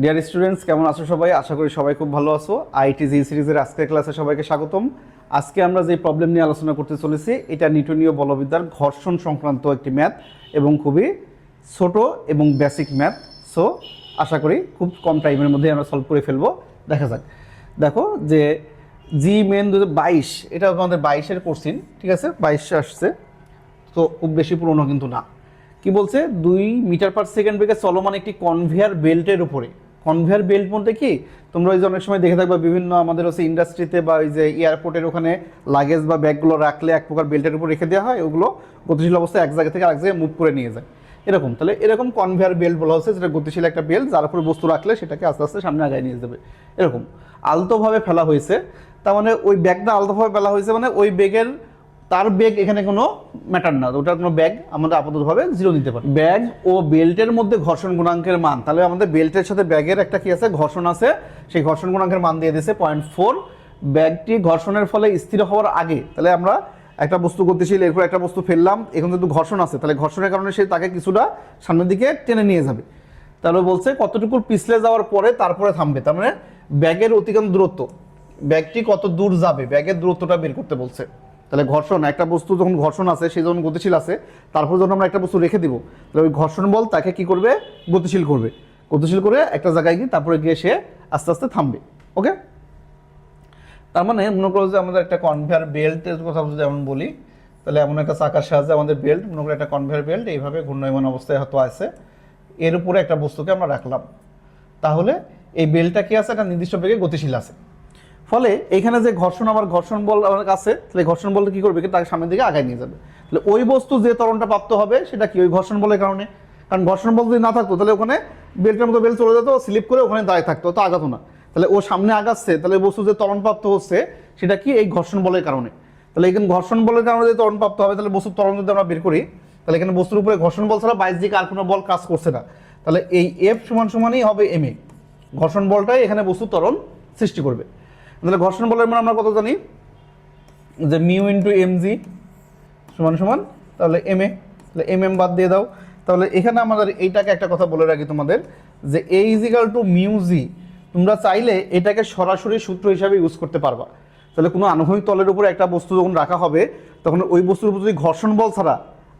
Dear students কেমন আছো সবাই? আশা করি সবাই খুব ভালো আছো। আইটি জি সিরিজের আজকের ক্লাসে সবাইকে স্বাগতম। আজকে আমরা যে প্রবলেম নিয়ে আলোচনা করতে চলেছি, এটা নিউটনীয় বলবিদ্যার ঘর্ষণ সংক্রান্ত একটি ম্যাথ এবং খুবই ছোট এবং বেসিক ম্যাথ সো আশা করি খুব কম টাইমের মধ্যে আমরা সলভ করে ফেলব। দেখা যাক। দেখো যে জি মেন দু বাইশ এটা আমাদের বাইশের কোশ্চিন ঠিক আছে? বাইশে আসছে। তো খুব বেশি পুরনো কিন্তু না। কি বলছে? দুই মিটার পার সেকেন্ড বেগে চলমান একটি কনভেয়ার বেল্টের উপরে। কনভেয়ার বেল্ট বলতে কি? তোমরা ওই যে অনেক সময় দেখে থাকবে বিভিন্ন আমাদের হচ্ছে ইন্ডাস্ট্রিতে বা ওই যে এয়ারপোর্টের ওখানে লাগেজ বা ব্যাগগুলো রাখলে এক প্রকার বেল্টের উপর রেখে দেওয়া হয়, ওগুলো গতিশীল অবস্থায় এক জায়গা থেকে আরেক জায়গায় মুভ করে নিয়ে যায়। এরকম, তাহলে এরকম কনভেয়ার বেল্ট বলা হচ্ছে, যেটা গতিশীল একটা বেল্ট যার উপরে বস্তু রাখলে সেটাকে আস্তে আস্তে সামনে আগায় নিয়ে যাবে। এরকম, আলতোভাবে ফেলা হয়েছে, তার মানে ওই ব্যাগটা আলতোভাবে ফেলা হয়েছে মানে ওই ব্যাগের তার ব্যাগ এখানে কোনো ম্যাটার না। ওটার কোনো ব্যাগ আমাদের আপাততভাবে জিরো নিতে পারি। ব্যাগ ও বেল্টের মধ্যে ঘর্ষণ গুণাঙ্কের মান। তাহলে আমাদের বেল্টের সাথে ব্যাগের একটা কি আছে? ঘর্ষণ আছে। সেই ঘর্ষণ গুণাঙ্কের মান দিয়ে দিয়েছে পয়েন্ট ফোর ব্যাগটি ঘর্ষণের ফলে স্থির হওয়ার আগে, তাহলে আমরা একটা বস্তু গতিশীল, এরপর একটা বস্তু ফেললাম, এখন কিন্তু ঘর্ষণ আছে, তাহলে ঘর্ষণের কারণে সে তাকে কিছুটা সামনের দিকে টেনে নিয়ে যাবে। তাহলে বলছে, কতটুকু পিছলে যাওয়ার পরে তারপরে থামবে? তার মানে ব্যাগের অতিক্রান্ত দূরত্ব ব্যাগটি কত দূর যাবে? ব্যাগের দূরত্বটা বের করতে বলছে। তাহলে ঘর্ষণ, একটা বস্তু যখন ঘর্ষণ আছে, সে যখন গতিশীল আছে, তারপর যখন আমরা একটা বস্তু রেখে দিব, তাহলে ওই ঘর্ষণ বল তাকে কি করবে? গতিশীল করবে। গতিশীল করে একটা জায়গায় গিয়ে তারপরে গিয়ে সে আস্তে আস্তে থামবে। ওকে? তার মানে মনে করো যে আমাদের একটা কনভেয়ার বেল্টের কথা যদি যেমন বলি, তাহলে এমন একটা চাকার সাহায্যে আমাদের বেল্ট মনে করো একটা কনভেয়ার বেল্ট এইভাবে ঘূর্ণায়মান অবস্থায় হয়তো আছে। এর উপরে একটা বস্তুকে আমরা রাখলাম। তাহলে এই বেল্টটা কি আছে? একটা নির্দিষ্ট বেগে গতিশীল আছে। ফলে এখানে যে ঘর্ষণ আমার ঘর্ষণ বল আমার আছে তাহলে ঘর্ষণ বলটা কি করবে? তাকে সামনের দিকে আগায় নিয়ে যাবে। তাহলে ওই বস্তু যে তরণটা প্রাপ্ত হবে, সেটা কি? ওই ঘর্ষণ বলের কারণে। কারণ ঘর্ষণ বল যদি না থাকতো, তাহলে ওখানে বেল্টের মতো বেল চলে যেত, স্লিপ করে ওখানে দাঁড়িয়ে থাকতো, তো আগাতো না। তাহলে ও সামনে আগাচ্ছে, তাহলে বস্তু যে ত্বরণ প্রাপ্ত হচ্ছে, সেটা কি? এই ঘর্ষণ বলের কারণে। তাহলে এখানে ঘর্ষণ বলের কারণে যে ত্বরণ প্রাপ্ত হবে, তাহলে বস্তুর তরণ যদি আমরা বের করি, তাহলে এখানে বস্তুর উপরে ঘর্ষণ বল ছাড়া বাইশ দিকে আর কোনো বল কাজ করছে না। তাহলে এই এফ সমান সমানই হবে এম এ ঘর্ষণ বলটাই এখানে বস্তুর তরণ সৃষ্টি করবে। তাহলে ঘর্ষণ বলের মান আমরা কত জানি? যে মিউ ইন্টু এম জি সমান সমান, তাহলে এম এ, তাহলে এম এম বাদ দিয়ে দাও। তাহলে এখানে আমাদের এইটাকে একটা কথা বলে রাখি তোমাদের, যে a is equal to mu g, তোমরা চাইলে এটাকে সরাসরি সূত্র হিসাবে ইউজ করতে পারবা। তাহলে কোনো আনুভূমিক তলের উপরে একটা বস্তু যখন রাখা হবে, তখন ওই বস্তুর উপর যদি ঘর্ষণ বল ছাড়া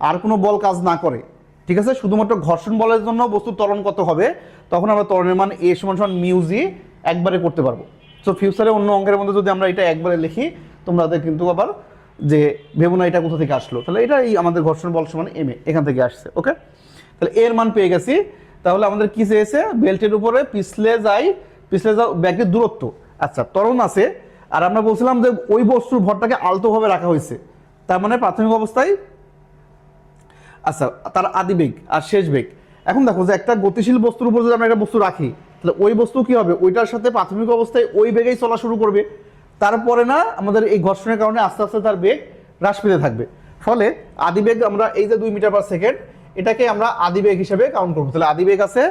আর কোনো বল কাজ না করে, ঠিক আছে? শুধুমাত্র ঘর্ষণ বলের জন্য বস্তুর ত্বরণ কত হবে, তখন আমরা ত্বরণের মান এ সমান সমান মিউ জি একবারে করতে পারব। সো ফিউচারে অন্য অঙ্কের মধ্যে যদি আমরা এটা একবারে লিখি তোমাদের কিন্তু আবার যে ভেবো না এটা কোথা থেকে আসলো, তাহলে এটা এই আমাদের ঘর্ষণ বল সমান এম এ এখান থেকে আসছে ওকে তাহলে এর মান পেয়ে গেছি, তাহলে আমাদের কি চেয়েছে? বেল্টের উপরে পিছলে যাই, পিছলে যাও ব্যাগের দূরত্ব। আচ্ছা ত্বরণ আছে, আর আমরা বলছিলাম যে ওই বস্তুর ভরটাকে আলতোভাবে রাখা হয়েছে, তার মানে প্রাথমিক অবস্থায় আচ্ছা তার আদি বেগ আর শেষ বেগ। এখন দেখো যে একটা গতিশীল বস্তুর উপর যদি আমরা একটা বস্তু রাখি তাহলে ওই বস্তু কি হবে? ওইটার সাথে প্রাথমিক অবস্থায় ওই বেগেই চলা শুরু করবে। তারপরে না আমাদের এই ঘর্ষণের কারণে আস্তে আস্তে তার বেগ হ্রাস পেতে থাকবে। ফলে আদি বেগ আমরা এই যে দুই মিটার পার সেকেন্ড এটাকে আমরা আদি বেগ হিসেবে কাউন্ট করব। তাহলে আদি বেগ আছে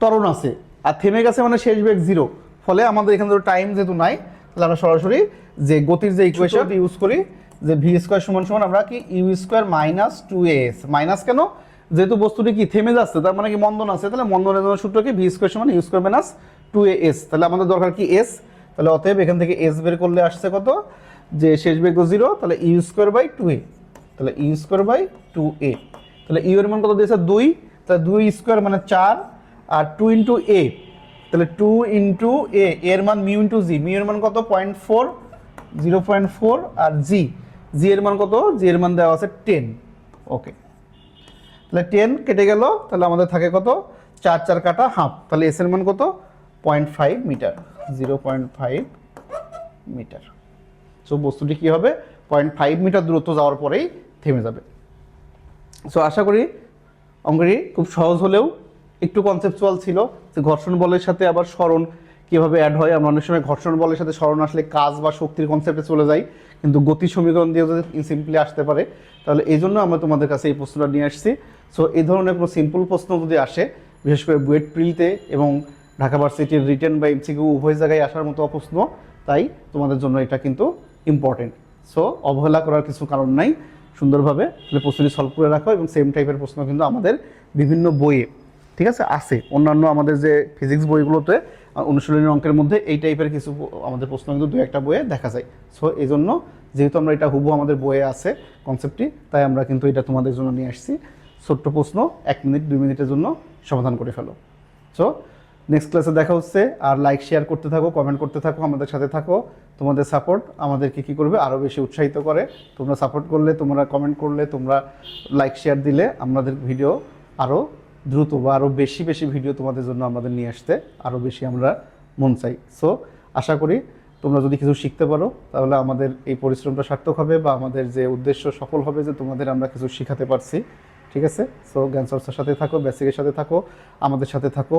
ত্বরণ আছে আর থেমে গেছে মানে শেষ বেগ জিরো ফলে আমাদের এখানে ধরো টাইম যেহেতু নাই তাহলে আমরা সরাসরি যে গতির যে ইকুয়েশন ইউজ করি। যে ভি স্কোয়ার সমান সমান আমরা কি u square minus two s minus কেন? যেহেতু বস্তুটি কি থেমে যাচ্ছে, তার মানে কি মন্দন আছে, তাহলে মন্দনের জন্য সূত্র কি ভি স্কোয়ার সমান u square minus two a s তাহলে আমাদের দরকার কি এস তাহলে অতএব এখান থেকে এস বের করলে আসছে কত? যে শেষ বেগ জিরো তাহলে u square by two a তাহলে u square by two a তাহলে ইউ এর মান কত দিয়েছে? দুই। তাহলে দুই স্কোয়ার মানে চার, আর টু ইন্টু এ তাহলে টু ইন্টু এ এর মান মিউ ইন্টু জি মিউ এর মান কত? Point four zero point four আর জি জি এর মান কত? জি এর মান দেওয়া আছে টেন ওকে তাহলে টেন কেটে গেল, তাহলে আমাদের থাকে কত? চার চার কাটা হাফ তাহলে এস এর মান কত? Point five metre zero point five metre so বস্তুটি কী হবে? পয়েন্ট ফাইভ মিটার দূরত্ব যাওয়ার পরেই থেমে যাবে। সো আশা করি অঙ্কটি খুব সহজ হলেও একটু কনসেপচুয়াল ছিল যে ঘর্ষণ বলের সাথে আবার স্মরণ কীভাবে অ্যাড হয়। আমরা অনেক সময় ঘর্ষণ বলের সাথে স্মরণ আসলে কাজ বা শক্তির কনসেপ্টে চলে যাই। কিন্তু গতি সমীকরণ দিয়ে যদি সিম্পলি আসতে পারে, তাহলে এই জন্য আমরা তোমাদের কাছে এই প্রশ্নটা নিয়ে আসছি। সো এই ধরনের কোনো সিম্পল প্রশ্ন যদি আসে, বিশেষ করে বুয়েট প্রিলতে এবং ঢাকা ভার্সিটির রিটেন বা এমসিকিউ উভয় জায়গায় আসার মতো প্রশ্ন তাই তোমাদের জন্য এটা কিন্তু ইম্পর্টেন্ট সো অবহেলা করার কিছু কারণ নাই। সুন্দরভাবে তাহলে প্রশ্নটি সলভ করে রাখো এবং সেম টাইপের প্রশ্ন কিন্তু আমাদের বিভিন্ন বইয়ে, ঠিক আছে আছে। অন্যান্য আমাদের যে ফিজিক্স বইগুলোতে আহ, অনুশীলনী অঙ্কের মধ্যে এই টাইপের কিছু আমাদের প্রশ্ন কিন্তু দু একটা বইয়ে দেখা যায়। সো এই জন্য যেহেতু আমরা এটা হুবু আমাদের বইয়ে আছে কনসেপ্টটি তাই আমরা কিন্তু এটা তোমাদের জন্য নিয়ে আসছি। ছোট্ট প্রশ্ন এক মিনিট দুই মিনিটের জন্য সমাধান করে ফেলো। সো নেক্সট ক্লাসে দেখা হচ্ছে। আর লাইক শেয়ার করতে থাকো কমেন্ট করতে থাকো আমাদের সাথে থাকো। তোমাদের সাপোর্ট আমাদেরকে কী করবে আরও বেশি উৎসাহিত করে। তোমরা সাপোর্ট করলে তোমরা কমেন্ট করলে তোমরা লাইক শেয়ার দিলে আমাদের ভিডিও আরও দ্রুত বা আরও বেশি বেশি ভিডিও তোমাদের জন্য আমাদের নিয়ে আসতে আরও বেশি আমরা মন চাই। সো আশা করি তোমরা যদি কিছু শিখতে পারো, তাহলে আমাদের এই পরিশ্রমটা সার্থক হবে বা আমাদের যে উদ্দেশ্য সফল হবে যে তোমাদের আমরা কিছু শিখাতে পারছি। ঠিক আছে? সো জ্ঞান চর্চার সাথে থাকো বেসিকের সাথে থাকো, আমাদের সাথে থাকো।